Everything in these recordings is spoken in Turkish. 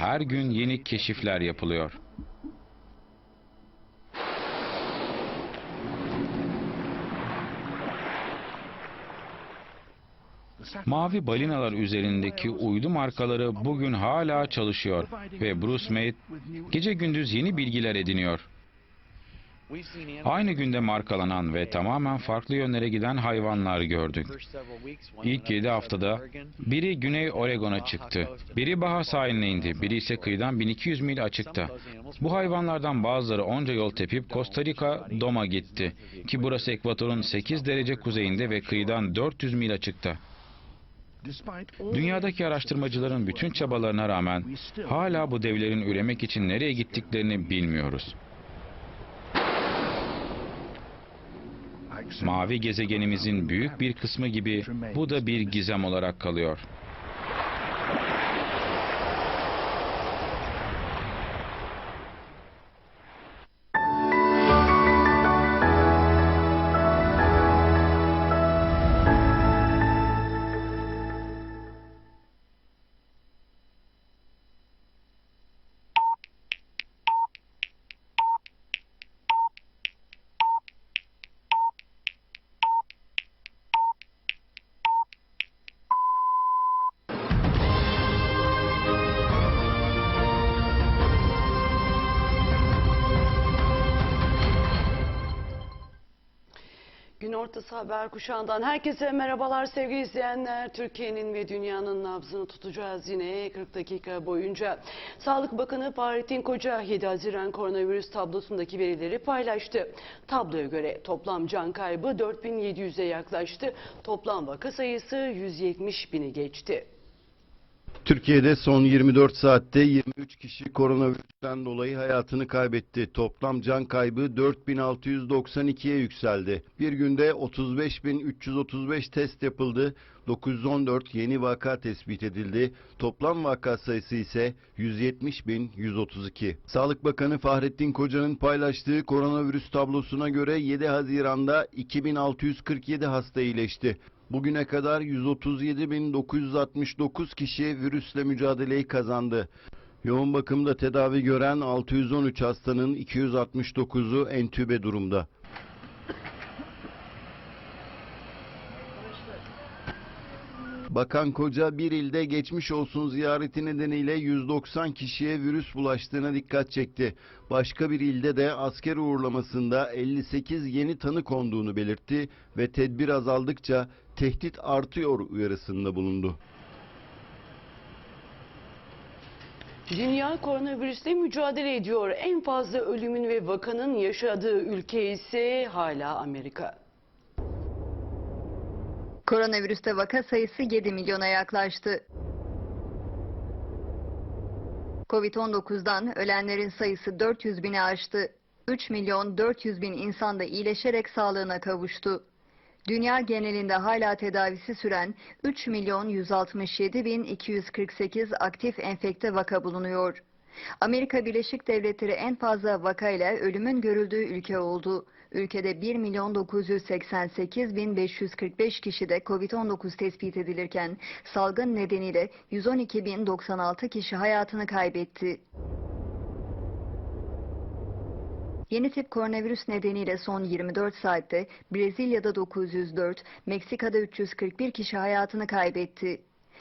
her gün yeni keşifler yapılıyor. Mavi balinalar üzerindeki uydu markaları bugün hala çalışıyor ve Bruce May gece gündüz yeni bilgiler ediniyor. Aynı günde markalanan ve tamamen farklı yönlere giden hayvanlar gördük. İlk 7 haftada biri Güney Oregon'a çıktı, biri Baha sahiline indi, biri ise kıyıdan 1200 mil açıkta. Bu hayvanlardan bazıları onca yol tepip Costa Rica, Doma gitti ki burası ekvatorun 8 derece kuzeyinde ve kıyıdan 400 mil açıkta. Dünyadaki araştırmacıların bütün çabalarına rağmen hala bu devlerin üremek için nereye gittiklerini bilmiyoruz. Mavi gezegenimizin büyük bir kısmı gibi bu da bir gizem olarak kalıyor. Gün ortası haber kuşağından herkese merhabalar sevgili izleyenler. Türkiye'nin ve dünyanın nabzını tutacağız yine 40 dakika boyunca. Sağlık Bakanı Fahrettin Koca 7 Haziran koronavirüs tablosundaki verileri paylaştı. Tabloya göre toplam can kaybı 4700'e yaklaştı. Toplam vaka sayısı 170 bini geçti. Türkiye'de son 24 saatte 23 kişi koronavirüsten dolayı hayatını kaybetti. Toplam can kaybı 4692'ye yükseldi. Bir günde 35.335 test yapıldı. 914 yeni vaka tespit edildi. Toplam vaka sayısı ise 170.132. Sağlık Bakanı Fahrettin Koca'nın paylaştığı koronavirüs tablosuna göre 7 Haziran'da 2647 hasta iyileşti. Bugüne kadar 137.969 kişi virüsle mücadeleyi kazandı. Yoğun bakımda tedavi gören 613 hastanın 269'u entübe durumda. Bakan Koca bir ilde geçmiş olsun ziyareti nedeniyle 190 kişiye virüs bulaştığına dikkat çekti. Başka bir ilde de asker uğurlamasında 58 yeni tanı konduğunu belirtti ve tedbir azaldıkça tehdit artıyor uyarısında bulundu. Dünya koronavirüsle mücadele ediyor. En fazla ölümün ve vakanın yaşadığı ülke ise hala Amerika. Koronavirüste vaka sayısı 7 milyona yaklaştı. Covid-19'dan ölenlerin sayısı 400 bini aştı. 3 milyon 400 bin insan da iyileşerek sağlığına kavuştu. Dünya genelinde hala tedavisi süren 3 milyon 167 bin 248 aktif enfekte vaka bulunuyor. Amerika Birleşik Devletleri en fazla vakayla ölümün görüldüğü ülke oldu. Ülkede 1 milyon 988 bin 545 kişide Covid-19 tespit edilirken salgın nedeniyle 112 bin 96 kişi hayatını kaybetti. Yeni tip koronavirüs nedeniyle son 24 saatte Brezilya'da 904, Meksika'da 341 kişi hayatını kaybetti.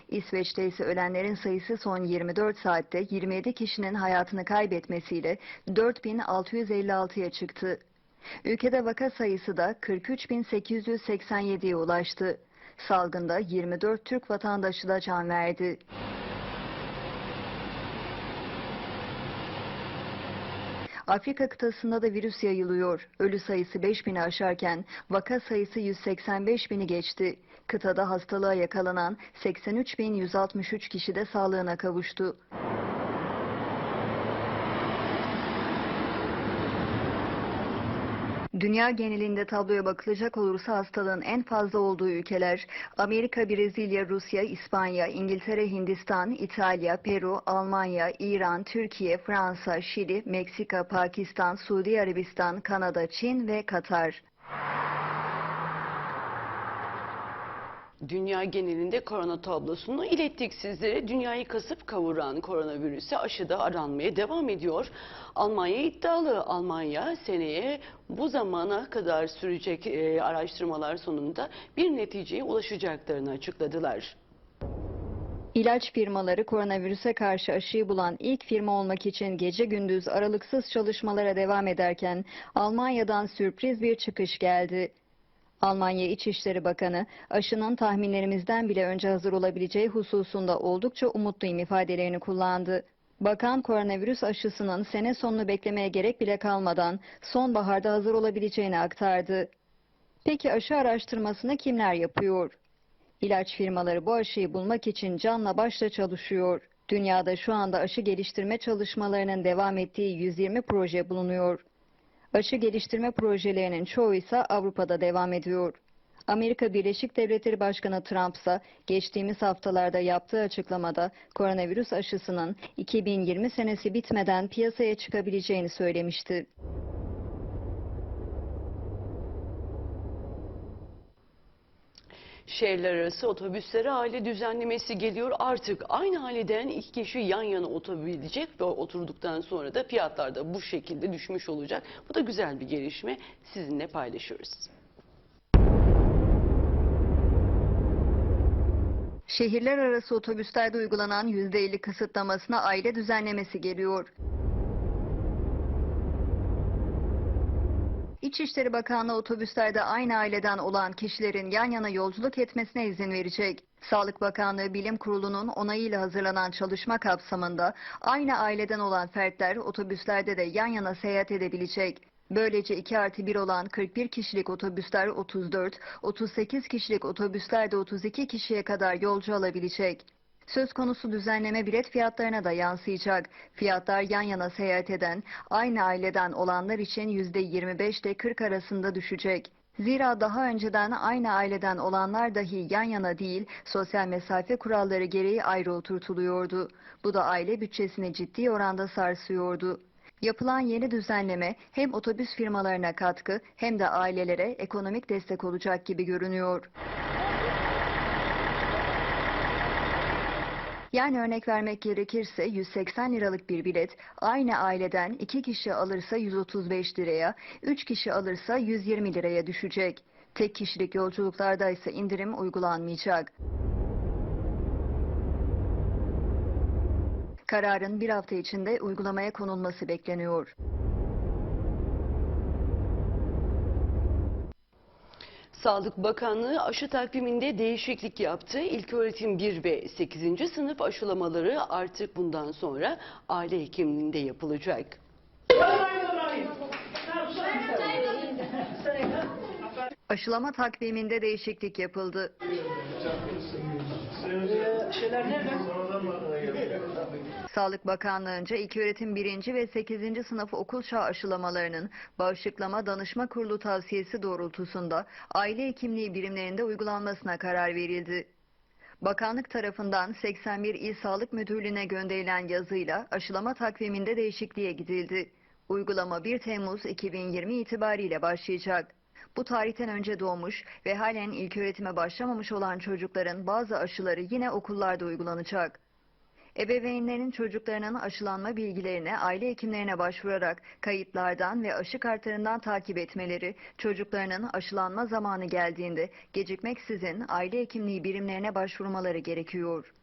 İsveç'te ise ölenlerin sayısı son 24 saatte 27 kişinin hayatını kaybetmesiyle 4656'ya çıktı. Ülkede vaka sayısı da 43.887'ye ulaştı. Salgında 24 Türk vatandaşı da can verdi. Afrika kıtasında da virüs yayılıyor. Ölü sayısı 5000'i aşarken vaka sayısı 185 bini geçti. Kıtada hastalığa yakalanan 83.163 kişi de sağlığına kavuştu. Dünya genelinde tabloya bakılacak olursa hastalığın en fazla olduğu ülkeler Amerika, Brezilya, Rusya, İspanya, İngiltere, Hindistan, İtalya, Peru, Almanya, İran, Türkiye, Fransa, Şili, Meksika, Pakistan, Suudi Arabistan, Kanada, Çin ve Katar. Dünya genelinde korona tablosunu ilettik sizlere. Dünyayı kasıp kavuran koronavirüse aşıda aranmaya devam ediyor. Almanya iddialı. Almanya seneye bu zamana kadar sürecek e, araştırmalar sonunda bir neticeye ulaşacaklarını açıkladılar. İlaç firmaları koronavirüse karşı aşıyı bulan ilk firma olmak için gece gündüz aralıksız çalışmalara devam ederken Almanya'dan sürpriz bir çıkış geldi. Almanya İçişleri Bakanı aşının tahminlerimizden bile önce hazır olabileceği hususunda oldukça umutluyum ifadelerini kullandı. Bakan koronavirüs aşısının sene sonunu beklemeye gerek bile kalmadan sonbaharda hazır olabileceğini aktardı. Peki aşı araştırmasını kimler yapıyor? İlaç firmaları bu aşıyı bulmak için canla başla çalışıyor. Dünyada şu anda aşı geliştirme çalışmalarının devam ettiği 120 proje bulunuyor. Aşı geliştirme projelerinin çoğu ise Avrupa'da devam ediyor. Amerika Birleşik Devletleri Başkanı Trump ise geçtiğimiz haftalarda yaptığı açıklamada koronavirüs aşısının 2020 senesi bitmeden piyasaya çıkabileceğini söylemişti. Şehirler arası otobüslere aile düzenlemesi geliyor. Artık aynı aileden iki kişi yan yana oturabilecek ve oturduktan sonra da fiyatlar da bu şekilde düşmüş olacak. Bu da güzel bir gelişme. Sizinle paylaşıyoruz. Şehirler arası otobüslerde uygulanan %50 kısıtlamasına aile düzenlemesi geliyor. İçişleri Bakanlığı otobüslerde aynı aileden olan kişilerin yan yana yolculuk etmesine izin verecek. Sağlık Bakanlığı Bilim Kurulu'nun onayıyla hazırlanan çalışma kapsamında aynı aileden olan fertler otobüslerde de yan yana seyahat edebilecek. Böylece 2 artı 1 olan 41 kişilik otobüsler 34, 38 kişilik otobüsler de 32 kişiye kadar yolcu alabilecek. Söz konusu düzenleme bilet fiyatlarına da yansıyacak. Fiyatlar yan yana seyahat eden, aynı aileden olanlar için %25 ile 40 arasında düşecek. Zira daha önceden aynı aileden olanlar dahi yan yana değil, sosyal mesafe kuralları gereği ayrı oturtuluyordu. Bu da aile bütçesini ciddi oranda sarsıyordu. Yapılan yeni düzenleme hem otobüs firmalarına katkı hem de ailelere ekonomik destek olacak gibi görünüyor. Yani örnek vermek gerekirse 180 liralık bir bilet aynı aileden 2 kişi alırsa 135 liraya, 3 kişi alırsa 120 liraya düşecek. Tek kişilik yolculuklarda ise indirim uygulanmayacak. Kararın bir hafta içinde uygulamaya konulması bekleniyor. Sağlık Bakanlığı aşı takviminde değişiklik yaptı. İlköğretim 1 ve 8. sınıf aşılamaları artık bundan sonra aile hekimliğinde yapılacak. Aşılama takviminde değişiklik yapıldı. Sağlık Bakanlığı'nca İlköğretim 1. ve 8. sınıf okul çağı aşılamalarının bağışıklama danışma kurulu tavsiyesi doğrultusunda aile hekimliği birimlerinde uygulanmasına karar verildi. Bakanlık tarafından 81 İl Sağlık Müdürlüğü'ne gönderilen yazıyla aşılama takviminde değişikliğe gidildi. Uygulama 1 Temmuz 2020 itibariyle başlayacak. Bu tarihten önce doğmuş ve halen ilköğretime başlamamış olan çocukların bazı aşıları yine okullarda uygulanacak. Ebeveynlerin çocuklarının aşılanma bilgilerini aile hekimlerine başvurarak kayıtlardan ve aşı kartlarından takip etmeleri, çocuklarının aşılanma zamanı geldiğinde gecikmeksizin aile hekimliği birimlerine başvurmaları gerekiyor.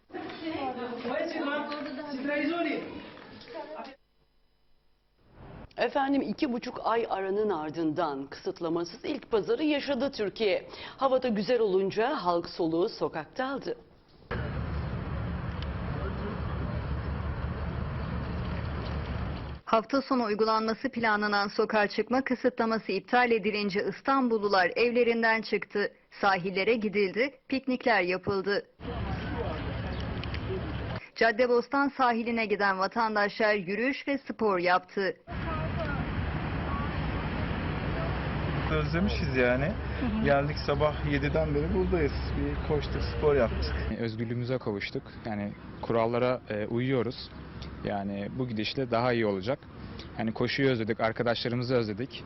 Efendim iki buçuk ay aranın ardından kısıtlamasız ilk pazarı yaşadı Türkiye. Havada güzel olunca halk soluğu sokakta aldı. Hafta sonu uygulanması planlanan sokağa çıkma kısıtlaması iptal edilince İstanbullular evlerinden çıktı. Sahillere gidildi, piknikler yapıldı. Caddebostan sahiline giden vatandaşlar yürüyüş ve spor yaptı. Özlemişiz yani. Geldik sabah 7'den beri buradayız. Bir koştuk, spor yaptık. özgürlüğümüze kavuştuk. Yani kurallara e, uyuyoruz. Yani bu gidişle daha iyi olacak. Yani koşuyu özledik, arkadaşlarımızı özledik.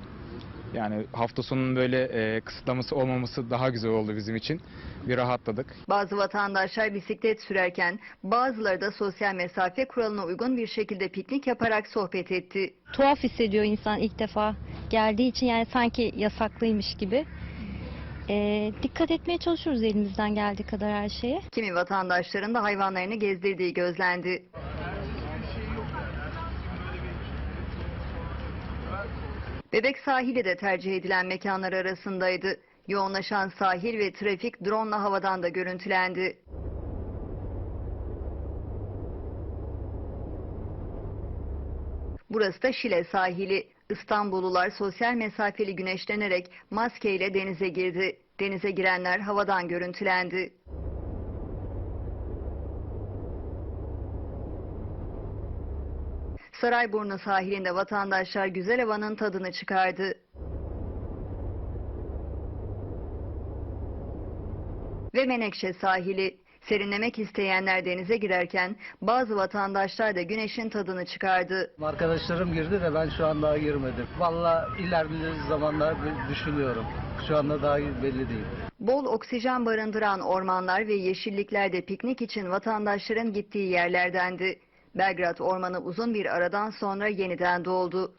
Yani hafta sonunun böyle e, kısıtlaması olmaması daha güzel oldu bizim için. Bir rahatladık. Bazı vatandaşlar bisiklet sürerken bazıları da sosyal mesafe kuralına uygun bir şekilde piknik yaparak sohbet etti. tuhaf hissediyor insan ilk defa geldiği için yani sanki yasaklıymış gibi. Ee, dikkat etmeye çalışıyoruz elimizden geldiği kadar her şeye. Kimi vatandaşların da hayvanlarını gezdirdiği gözlendi. Bebek sahili de tercih edilen mekanlar arasındaydı. Yoğunlaşan sahil ve trafik drone havadan da görüntülendi. Burası da Şile sahili. İstanbullular sosyal mesafeli güneşlenerek maskeyle denize girdi. Denize girenler havadan görüntülendi. Sarayburnu sahilinde vatandaşlar güzel havanın tadını çıkardı. Ve Menekşe sahili. Serinlemek isteyenler denize girerken bazı vatandaşlar da güneşin tadını çıkardı. Arkadaşlarım girdi de ben şu an daha girmedim. Vallahi ileride zamanlar düşünüyorum. Şu anda daha belli değil. Bol oksijen barındıran ormanlar ve yeşilliklerde piknik için vatandaşların gittiği yerlerdendi. Belgrad ormanı uzun bir aradan sonra yeniden doldu.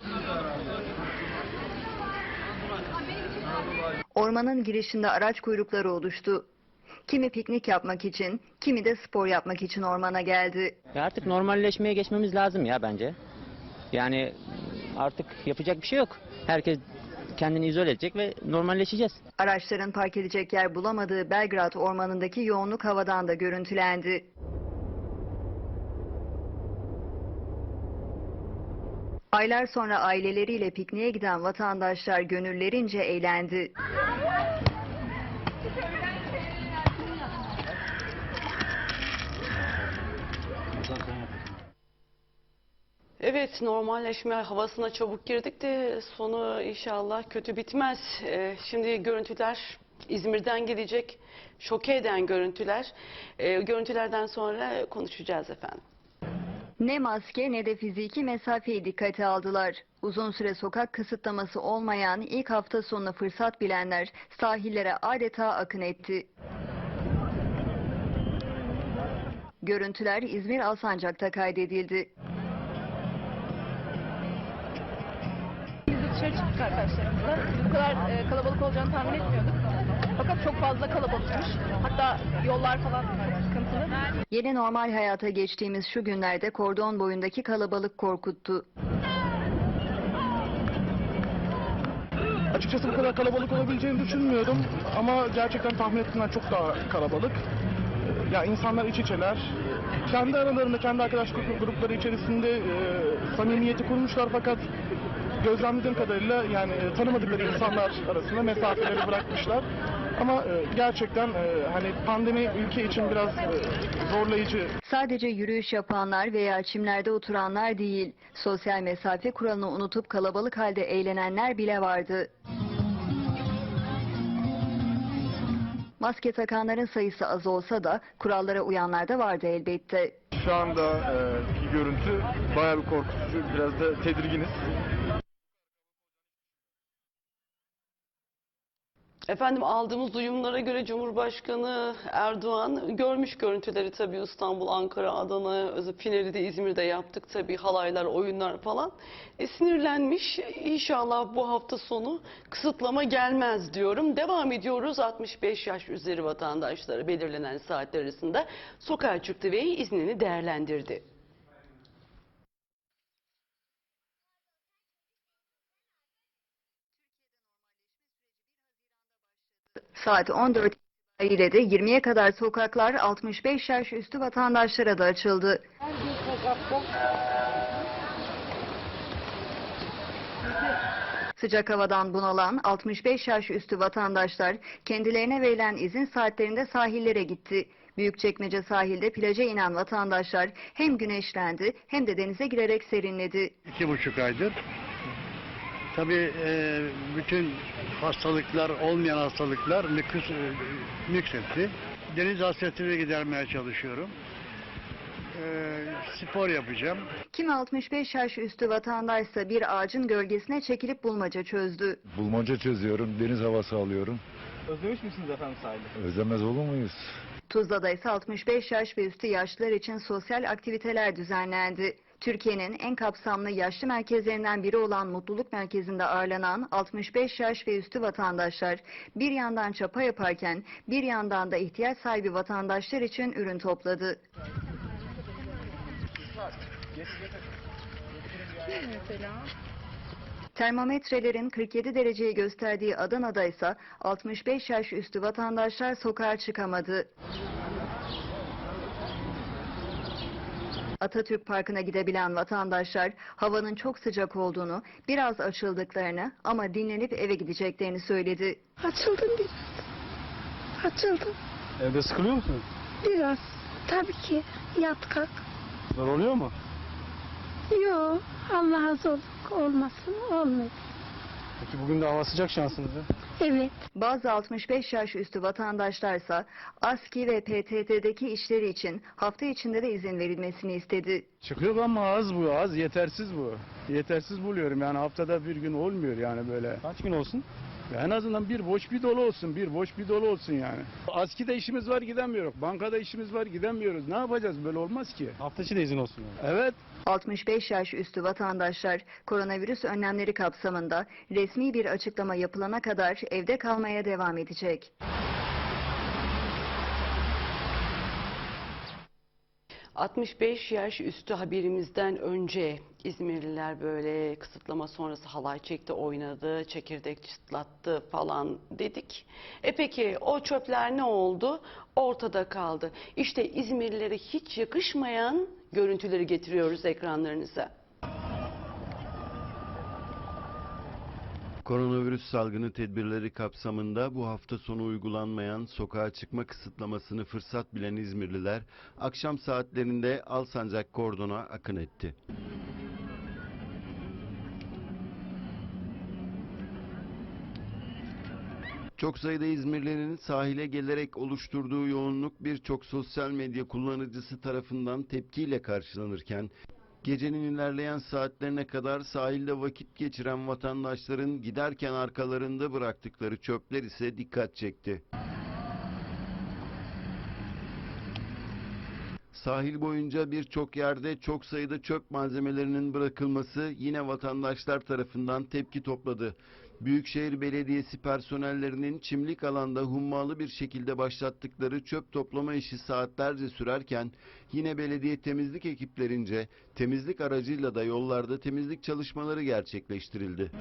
Ormanın girişinde araç kuyrukları oluştu. Kimi piknik yapmak için, kimi de spor yapmak için ormana geldi. Ya artık normalleşmeye geçmemiz lazım ya bence. Yani artık yapacak bir şey yok. Herkes kendini izole edecek ve normalleşeceğiz. Araçların park edecek yer bulamadığı Belgrad ormanındaki yoğunluk havadan da görüntülendi. Aylar sonra aileleriyle pikniğe giden vatandaşlar gönüllerince eğlendi. Evet normalleşme havasına çabuk girdik de sonu inşallah kötü bitmez. Ee, şimdi görüntüler İzmir'den gelecek. Şoke eden görüntüler. Ee, görüntülerden sonra konuşacağız efendim. Ne maske ne de fiziki mesafeyi dikkate aldılar. Uzun süre sokak kısıtlaması olmayan ilk hafta sonunu fırsat bilenler sahillere adeta akın etti. Görüntüler İzmir Alsancak'ta kaydedildi. Biz dışarı çıktık arkadaşlarımızla. Bu kadar e, kalabalık olacağını tahmin etmiyorduk. Fakat çok fazla kalabalıkmış. Hatta yollar falan sıkıntılı. Yeni normal hayata geçtiğimiz şu günlerde kordon boyundaki kalabalık korkuttu. Açıkçası bu kadar kalabalık olabileceğini düşünmüyordum ama gerçekten tahmin ettiğimden çok daha kalabalık. Ya insanlar iç içeler. Kendi aralarında, kendi arkadaş grup- grupları içerisinde e, samimiyeti kurmuşlar fakat gözlemlediğim kadarıyla yani tanımadıkları insanlar arasında mesafeleri bırakmışlar. Ama e, gerçekten e, hani pandemi ülke için biraz e, zorlayıcı Sadece yürüyüş yapanlar veya çimlerde oturanlar değil, sosyal mesafe kuralını unutup kalabalık halde eğlenenler bile vardı. Maske takanların sayısı az olsa da kurallara uyanlar da vardı elbette. Şu anda e, görüntü bayağı bir korkutucu. Biraz da tedirginiz. Efendim aldığımız duyumlara göre Cumhurbaşkanı Erdoğan görmüş görüntüleri tabii İstanbul, Ankara, Adana, Finali de İzmir'de yaptık tabii halaylar, oyunlar falan. E, sinirlenmiş. İnşallah bu hafta sonu kısıtlama gelmez diyorum. Devam ediyoruz 65 yaş üzeri vatandaşlara belirlenen saatler arasında sokağa çıktı ve iznini değerlendirdi. Saat 14 itibariyle de 20'ye kadar sokaklar 65 yaş üstü vatandaşlara da açıldı. Sıcak havadan bunalan 65 yaş üstü vatandaşlar kendilerine verilen izin saatlerinde sahillere gitti. Büyükçekmece sahilde plaja inen vatandaşlar hem güneşlendi hem de denize girerek serinledi. İki buçuk aydır. Tabii e, bütün hastalıklar, olmayan hastalıklar nüks, e, nüksetti. Deniz hasretini gidermeye çalışıyorum. e, spor yapacağım. Kimi 65 yaş üstü vatandaşsa bir ağacın gölgesine çekilip bulmaca çözdü. Bulmaca çözüyorum, deniz havası alıyorum. Özlemiş misiniz efendim sahili? Özlemez olur muyuz? Tuzla'da ise 65 yaş ve üstü yaşlılar için sosyal aktiviteler düzenlendi. Türkiye'nin en kapsamlı yaşlı merkezlerinden biri olan Mutluluk Merkezi'nde ağırlanan 65 yaş ve üstü vatandaşlar bir yandan çapa yaparken bir yandan da ihtiyaç sahibi vatandaşlar için ürün topladı. Termometrelerin 47 dereceyi gösterdiği Adana'da ise 65 yaş üstü vatandaşlar sokağa çıkamadı. Atatürk Parkı'na gidebilen vatandaşlar havanın çok sıcak olduğunu, biraz açıldıklarını ama dinlenip eve gideceklerini söyledi. Açıldım biraz. Açıldım. Evde sıkılıyor musunuz? Biraz. Tabii ki. Yat kalk. Zor oluyor mu? Yok. Allah'a zorluk olmasın. Olmuyor. Peki bugün de hava sıcak şansınızı. Evet. Bazı 65 yaş üstü vatandaşlarsa ASKİ ve PTT'deki işleri için hafta içinde de izin verilmesini istedi. Çıkıyor ama az bu, az yetersiz bu. Yetersiz buluyorum yani haftada bir gün olmuyor yani böyle. Kaç gün olsun? En azından bir boş bir dolu olsun, bir boş bir dolu olsun yani. Askide işimiz var gidemiyoruz, bankada işimiz var gidemiyoruz. Ne yapacağız böyle olmaz ki. Hafta içi de izin olsun yani. Evet. 65 yaş üstü vatandaşlar koronavirüs önlemleri kapsamında resmi bir açıklama yapılana kadar evde kalmaya devam edecek. ...65 yaş üstü haberimizden önce İzmirliler böyle kısıtlama sonrası halay çekti, oynadı, çekirdek çıtlattı falan dedik. E peki o çöpler ne oldu? Ortada kaldı. İşte İzmirlilere hiç yakışmayan görüntüleri getiriyoruz ekranlarınıza. Koronavirüs salgını tedbirleri kapsamında bu hafta sonu uygulanmayan sokağa çıkma kısıtlamasını fırsat bilen İzmirliler akşam saatlerinde Alsancak kordona akın etti. Çok sayıda İzmirlilerin sahile gelerek oluşturduğu yoğunluk birçok sosyal medya kullanıcısı tarafından tepkiyle karşılanırken Gecenin ilerleyen saatlerine kadar sahilde vakit geçiren vatandaşların giderken arkalarında bıraktıkları çöpler ise dikkat çekti. Sahil boyunca birçok yerde çok sayıda çöp malzemelerinin bırakılması yine vatandaşlar tarafından tepki topladı. Büyükşehir Belediyesi personellerinin çimlik alanda hummalı bir şekilde başlattıkları çöp toplama işi saatlerce sürerken yine belediye temizlik ekiplerince temizlik aracıyla da yollarda temizlik çalışmaları gerçekleştirildi.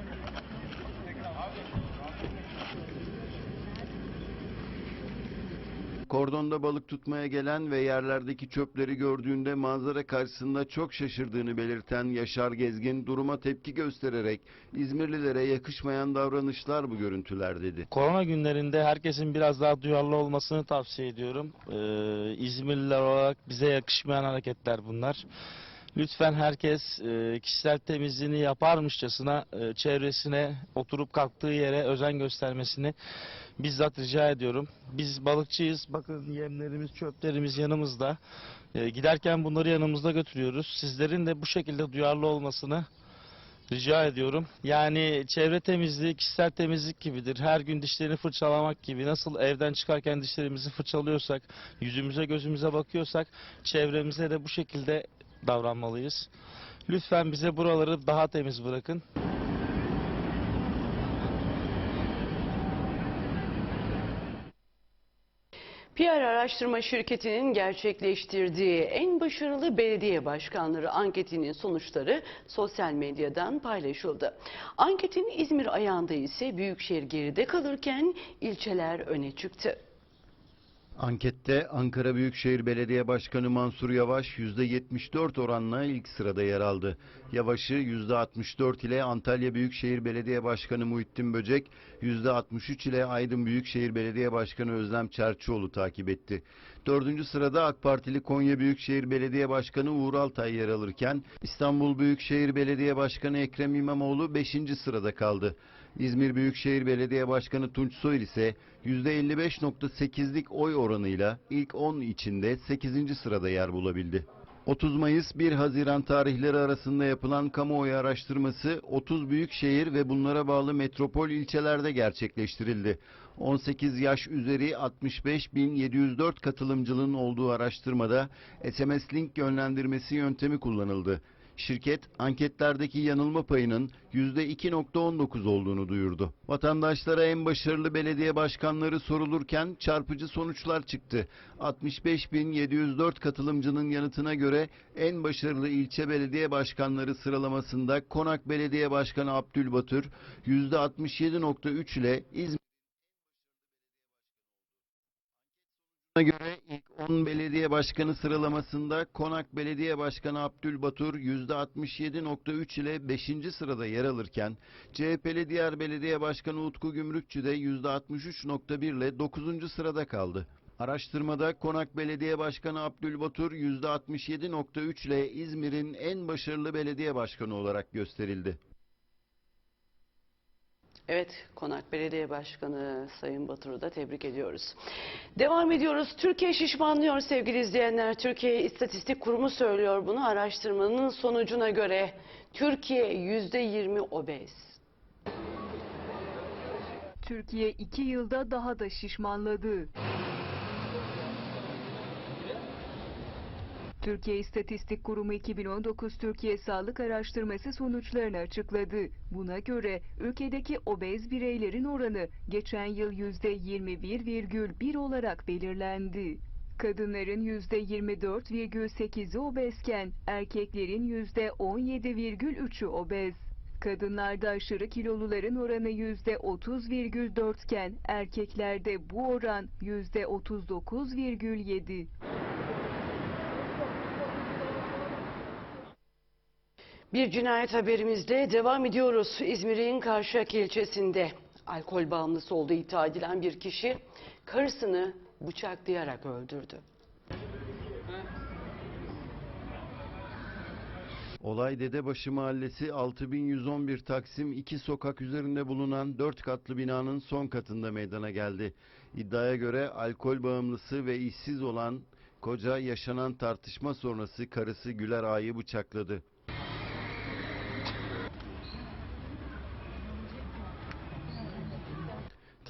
Kordonda balık tutmaya gelen ve yerlerdeki çöpleri gördüğünde manzara karşısında çok şaşırdığını belirten Yaşar Gezgin duruma tepki göstererek İzmirlilere yakışmayan davranışlar bu görüntüler dedi. Korona günlerinde herkesin biraz daha duyarlı olmasını tavsiye ediyorum. Ee, İzmirliler olarak bize yakışmayan hareketler bunlar. Lütfen herkes e, kişisel temizliğini yaparmışçasına e, çevresine oturup kalktığı yere özen göstermesini bizzat rica ediyorum. Biz balıkçıyız. Bakın yemlerimiz, çöplerimiz yanımızda. E, giderken bunları yanımızda götürüyoruz. Sizlerin de bu şekilde duyarlı olmasını rica ediyorum. Yani çevre temizliği kişisel temizlik gibidir. Her gün dişlerini fırçalamak gibi nasıl evden çıkarken dişlerimizi fırçalıyorsak, yüzümüze gözümüze bakıyorsak çevremize de bu şekilde davranmalıyız. Lütfen bize buraları daha temiz bırakın. PR araştırma şirketinin gerçekleştirdiği en başarılı belediye başkanları anketinin sonuçları sosyal medyadan paylaşıldı. Anketin İzmir ayağında ise Büyükşehir geride kalırken ilçeler öne çıktı. Ankette Ankara Büyükşehir Belediye Başkanı Mansur Yavaş %74 oranla ilk sırada yer aldı. Yavaş'ı %64 ile Antalya Büyükşehir Belediye Başkanı Muhittin Böcek, %63 ile Aydın Büyükşehir Belediye Başkanı Özlem Çerçioğlu takip etti. Dördüncü sırada AK Partili Konya Büyükşehir Belediye Başkanı Uğur Altay yer alırken İstanbul Büyükşehir Belediye Başkanı Ekrem İmamoğlu 5. sırada kaldı. İzmir Büyükşehir Belediye Başkanı Tunç Soyer ise %55.8'lik oy oranıyla ilk 10 içinde 8. sırada yer bulabildi. 30 Mayıs 1 Haziran tarihleri arasında yapılan kamuoyu araştırması 30 büyük şehir ve bunlara bağlı metropol ilçelerde gerçekleştirildi. 18 yaş üzeri 65.704 katılımcının olduğu araştırmada SMS link yönlendirmesi yöntemi kullanıldı. Şirket anketlerdeki yanılma payının %2.19 olduğunu duyurdu. Vatandaşlara en başarılı belediye başkanları sorulurken çarpıcı sonuçlar çıktı. 65.704 katılımcının yanıtına göre en başarılı ilçe belediye başkanları sıralamasında Konak Belediye Başkanı Abdülbatır %67.3 ile İzmir Buna göre ilk 10 belediye başkanı sıralamasında Konak Belediye Başkanı Abdülbatur %67.3 ile 5. sırada yer alırken CHP'li diğer belediye başkanı Utku Gümrükçü de %63.1 ile 9. sırada kaldı. Araştırmada Konak Belediye Başkanı Abdülbatur %67.3 ile İzmir'in en başarılı belediye başkanı olarak gösterildi. Evet, Konak Belediye Başkanı Sayın Batur'u da tebrik ediyoruz. Devam ediyoruz. Türkiye şişmanlıyor sevgili izleyenler. Türkiye İstatistik Kurumu söylüyor bunu. Araştırmanın sonucuna göre Türkiye %20 obez. Türkiye iki yılda daha da şişmanladı. Türkiye İstatistik Kurumu 2019 Türkiye Sağlık Araştırması sonuçlarını açıkladı. Buna göre ülkedeki obez bireylerin oranı geçen yıl %21,1 olarak belirlendi. Kadınların %24,8'i obezken erkeklerin %17,3'ü obez. Kadınlarda aşırı kiloluların oranı %30,4 iken erkeklerde bu oran %39,7. Bir cinayet haberimizle devam ediyoruz. İzmir'in Karşıyaka ilçesinde alkol bağımlısı olduğu iddia edilen bir kişi karısını bıçaklayarak öldürdü. Olay Dedebaşı Mahallesi 6111 Taksim 2 sokak üzerinde bulunan 4 katlı binanın son katında meydana geldi. İddiaya göre alkol bağımlısı ve işsiz olan koca yaşanan tartışma sonrası karısı Güler Ağa'yı bıçakladı.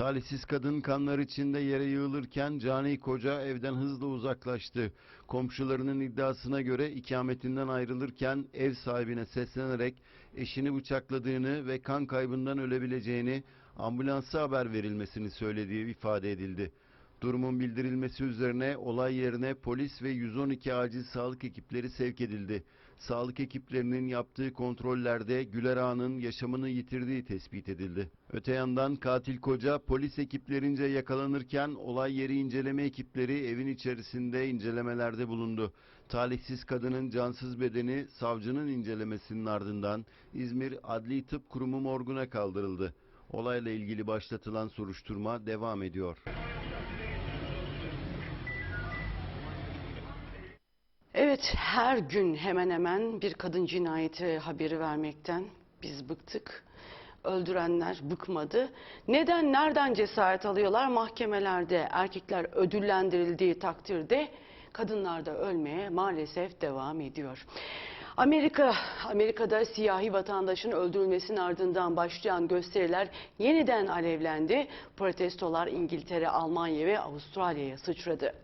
Talihsiz kadın kanlar içinde yere yığılırken cani koca evden hızla uzaklaştı. Komşularının iddiasına göre ikametinden ayrılırken ev sahibine seslenerek eşini bıçakladığını ve kan kaybından ölebileceğini ambulansa haber verilmesini söylediği ifade edildi. Durumun bildirilmesi üzerine olay yerine polis ve 112 acil sağlık ekipleri sevk edildi. Sağlık ekiplerinin yaptığı kontrollerde Güler Ağa'nın yaşamını yitirdiği tespit edildi. Öte yandan katil koca polis ekiplerince yakalanırken olay yeri inceleme ekipleri evin içerisinde incelemelerde bulundu. Talihsiz kadının cansız bedeni savcının incelemesinin ardından İzmir Adli Tıp Kurumu morguna kaldırıldı. Olayla ilgili başlatılan soruşturma devam ediyor. Evet, her gün hemen hemen bir kadın cinayeti haberi vermekten biz bıktık. Öldürenler bıkmadı. Neden, nereden cesaret alıyorlar? Mahkemelerde erkekler ödüllendirildiği takdirde kadınlar da ölmeye maalesef devam ediyor. Amerika, Amerika'da siyahi vatandaşın öldürülmesinin ardından başlayan gösteriler yeniden alevlendi. Protestolar İngiltere, Almanya ve Avustralya'ya sıçradı.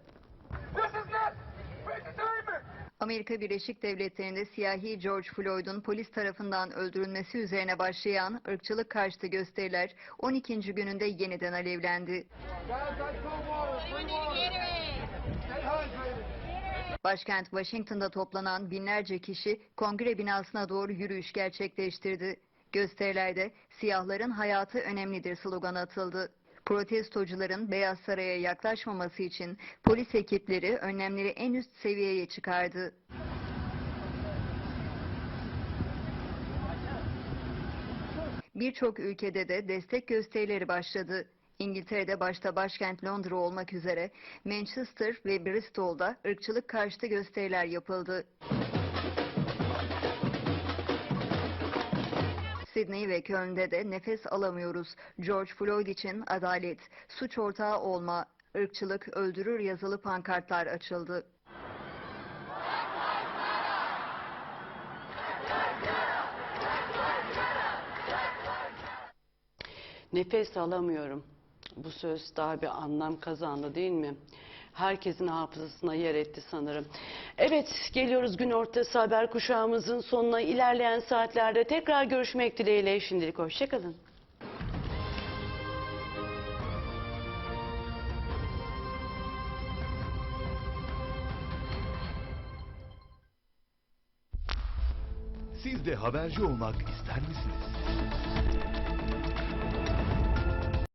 Amerika Birleşik Devletleri'nde siyahi George Floyd'un polis tarafından öldürülmesi üzerine başlayan ırkçılık karşıtı gösteriler 12. gününde yeniden alevlendi. Başkent Washington'da toplanan binlerce kişi kongre binasına doğru yürüyüş gerçekleştirdi. Gösterilerde siyahların hayatı önemlidir sloganı atıldı. Protestocuların Beyaz Saray'a yaklaşmaması için polis ekipleri önlemleri en üst seviyeye çıkardı. Birçok ülkede de destek gösterileri başladı. İngiltere'de başta başkent Londra olmak üzere Manchester ve Bristol'da ırkçılık karşıtı gösteriler yapıldı. Sydney ve Köln'de de nefes alamıyoruz. George Floyd için adalet, suç ortağı olma, ırkçılık öldürür yazılı pankartlar açıldı. Nefes alamıyorum. Bu söz daha bir anlam kazandı değil mi? Herkesin hafızasına yer etti sanırım. Evet geliyoruz gün ortası haber kuşağımızın sonuna ilerleyen saatlerde tekrar görüşmek dileğiyle şimdilik hoşçakalın. Siz de haberci olmak ister misiniz?